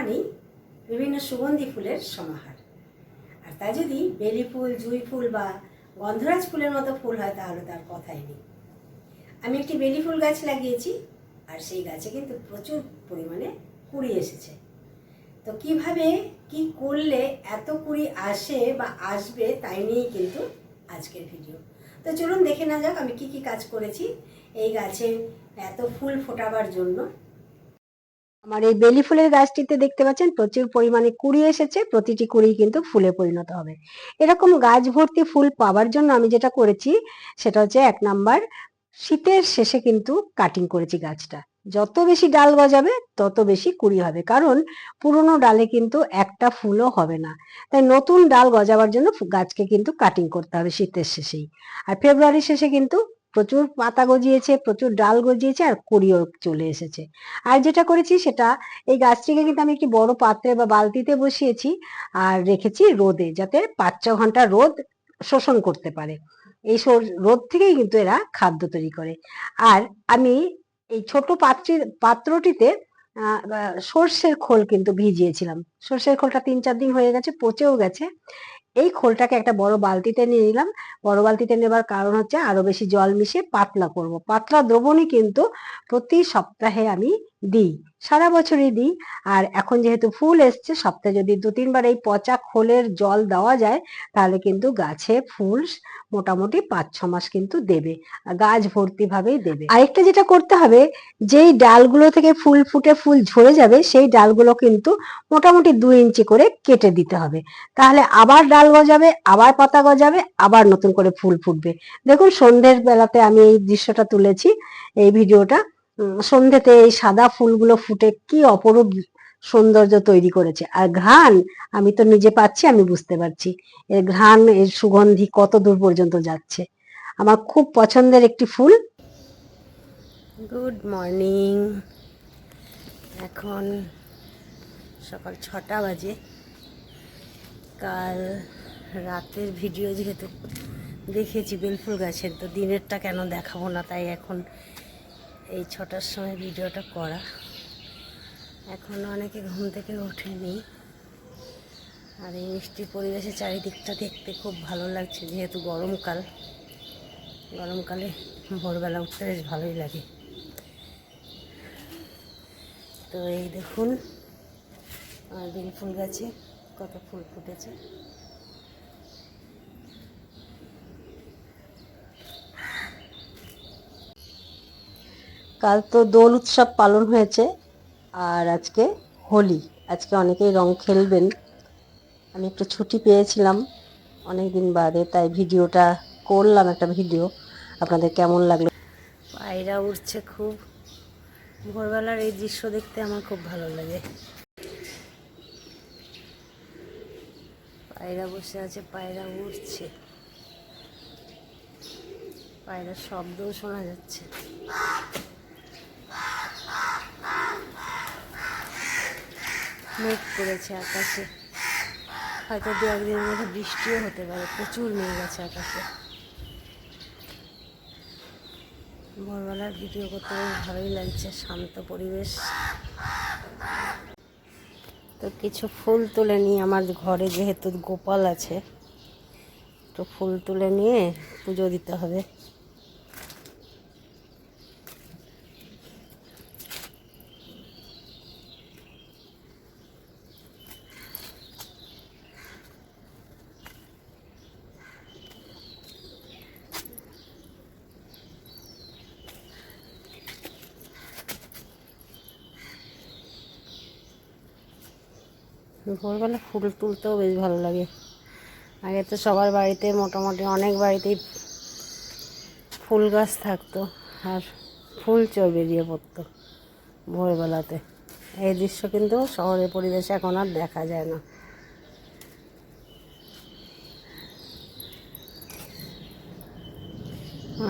মানেই বিভিন্ন সুগন্ধি ফুলের সমাহার। আর তা যদি বেলি ফুল, জুঁই ফুল বা গন্ধরাজ ফুলের মতো ফুল হয়, তাহলে তার কথাই নেই। আমি একটি বেলি ফুল গাছ লাগিয়েছি, আর সেই গাছে কিন্তু প্রচুর পরিমাণে কুড়ি এসেছে। তো কীভাবে, কি করলে এত কুড়ি আসে বা আসবে তাই নিয়েই কিন্তু আজকের ভিডিও। তো চলুন দেখে না যাক আমি কি কি কাজ করেছি এই গাছে এত ফুল ফোটাবার জন্য। আমার এই বেলি ফুলের গাছটিতে দেখতে পাচ্ছেন, প্রচুর পরিমাণে কুড়ি এসেছে, প্রতিটি কুড়ি কিন্তু ফুলে পরিণত হবে। এরকম গাছ ভর্তি ফুল পাওয়ার জন্য আমি যেটা করেছি, সেটা হচ্ছে এক নাম্বার, শীতের শেষে কিন্তু কাটিং করেছি গাছটা। যত বেশি ডাল গজাবে, তত বেশি কুড়ি হবে, কারণ পুরনো ডালে কিন্তু একটা ফুলও হবে না। তাই নতুন ডাল গজাবার জন্য গাছকে কিন্তু কাটিং করতে হবে শীতের শেষেই। আর ফেব্রুয়ারি শেষে কিন্তু প্রচুর পাতা গজিয়েছে, প্রচুর ডাল গজিয়েছে আর কুড়িও চলে এসেছে। আর যেটা করেছি সেটা এই গাছটিকে কিন্তু আমি একটি বড় পাত্রে বা বালতিতে বসিয়েছি আর রেখেছি রোদে যাতে পাঁচ ছ ঘণ্টা রোদ শোষণ করতে পারে। এই রোদ থেকেই কিন্তু এরা খাদ্য তৈরি করে। আর আমি এই ছোট পাত্রী, পাত্রটিতে সর্ষের খোল কিন্তু ভিজিয়েছিলাম। সর্ষের খোলটা তিন চার দিন হয়ে গেছে, পচেও গেছে। এই খোলটাকে একটা বড় বালতিতে নিয়ে নিলাম। বড় বালতিতে নেবার কারণ হচ্ছে আরও বেশি জল মিশে পাতলা করব। পাতলা দ্রবণই কিন্তু প্রতি সপ্তাহে আমি দিই, সারা বছরই দিই। আর এখন যেহেতু ফুল এসছে, সপ্তাহে যদি দু তিনবার এই পচা খোলের জল দেওয়া যায়, তাহলে কিন্তু গাছে ফুল মোটামুটি পাঁচ ছ মাস কিন্তু দেবে। গাছ ভর্তি ভাবেই দেবে। আরেকটা যেটা করতে হবে, যেই ডালগুলো থেকে ফুল ফুটে ফুল ঝরে যাবে, সেই ডালগুলো কিন্তু মোটামুটি দুই ইঞ্চি করে কেটে দিতে হবে। তাহলে আবার ডাল গজাবে, আবার পাতা গজাবে, আবার নতুন করে ফুল ফুটবে। দেখুন, সন্ধ্যের বেলাতে আমি এই দৃশ্যটা তুলেছি। এই ভিডিওটা সন্ধ্যেতে এই সাদা ফুলগুলো ফুটে কি অপরূপ সৌন্দর্য তৈরি করেছে। আর ঘ্রাণ, আমি তো নিজে পাচ্ছি, আমি বুঝতে পারছি। এর ঘ্রাণ, এর সুগন্ধি কত দূর পর্যন্ত যাচ্ছে। আমার খুব পছন্দের একটি ফুল। গুড মর্নিং এখন সকাল ছটা বাজে। কাল রাতের ভিডিও যেহেতু দেখেছি, বেলফুল গাছের, তো দিনেরটা কেন দেখাবো না? তাই এখন এই ছটার সময় ভিডিওটা করা। এখন অনেকে ঘুম থেকে ওঠেনি। আর এই মিষ্টি পরিবেশে চারিদিকটা দেখতে খুব ভালো লাগছে, যেহেতু গরমকাল। গরমকালে ভোরবেলা উঠতে বেশ ভালোই লাগে। তো এই দেখুন, আমার বেল ফুল গাছে, কত ফুল ফুটেছে। কাল তো দোল উৎসব পালন হয়েছে আর আজকে হোলি। আজকে অনেকেই রং খেলবেন। আমি একটু ছুটি পেয়েছিলাম অনেক দিন বাদে, তাই ভিডিওটা করলাম একটা ভিডিও। আপনাদের কেমন লাগল? পায়রা উঠছে খুব। ভোরবেলার এই দৃশ্য দেখতে আমার খুব ভালো লাগে। পায়রা বসে আছে, পায়রা উঠছে পায়রার শব্দও শোনা যাচ্ছে। মেঘ করেছে আকাশে। হয়তো দু একদিনের মধ্যে বৃষ্টিও হতে পারে, প্রচুর মেঘ আছে আকাশে। ভোরবেলার ভিডিও করতে বেশ ভালোই লাগছে, শান্ত পরিবেশ। তো কিছু ফুল তুলে নিয়ে আমার ঘরে যেহেতু গোপাল আছে, তো ফুল তুলে নিয়ে পুজো দিতে হবে। ভোরবেলা ফুল তুলতেও বেশ ভালো লাগে। আগে তো সবার বাড়িতে মোটামুটি অনেক বাড়িতেই ফুল গাছ থাকতো, আর ফুল চোর বেরিয়ে পড়তো ভোরবেলাতে। এই দৃশ্য কিন্তু শহরের পরিবেশে এখন আর দেখা যায় না।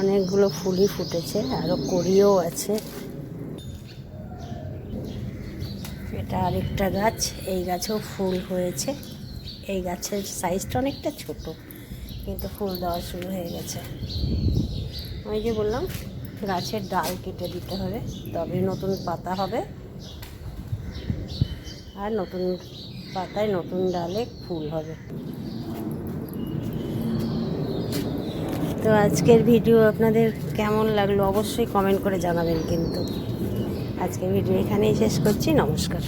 অনেকগুলো ফুলই ফুটেছে আরও কড়িও আছে। এটা আরেকটা গাছ, এই গাছেও ফুল হয়েছে। এই গাছের সাইজটা অনেকটা ছোট, কিন্তু ফুল দেওয়া শুরু হয়ে গেছে। ওই যে বললাম, গাছের ডাল কেটে দিতে হবে, তবে নতুন পাতা হবে। আর নতুন পাতায় নতুন ডালে ফুল হবে। তো আজকের ভিডিও আপনাদের কেমন লাগল? অবশ্যই কমেন্ট করে জানাবেন কিন্তু। আজকের ভিডিও এখানেই শেষ করছি নমস্কার।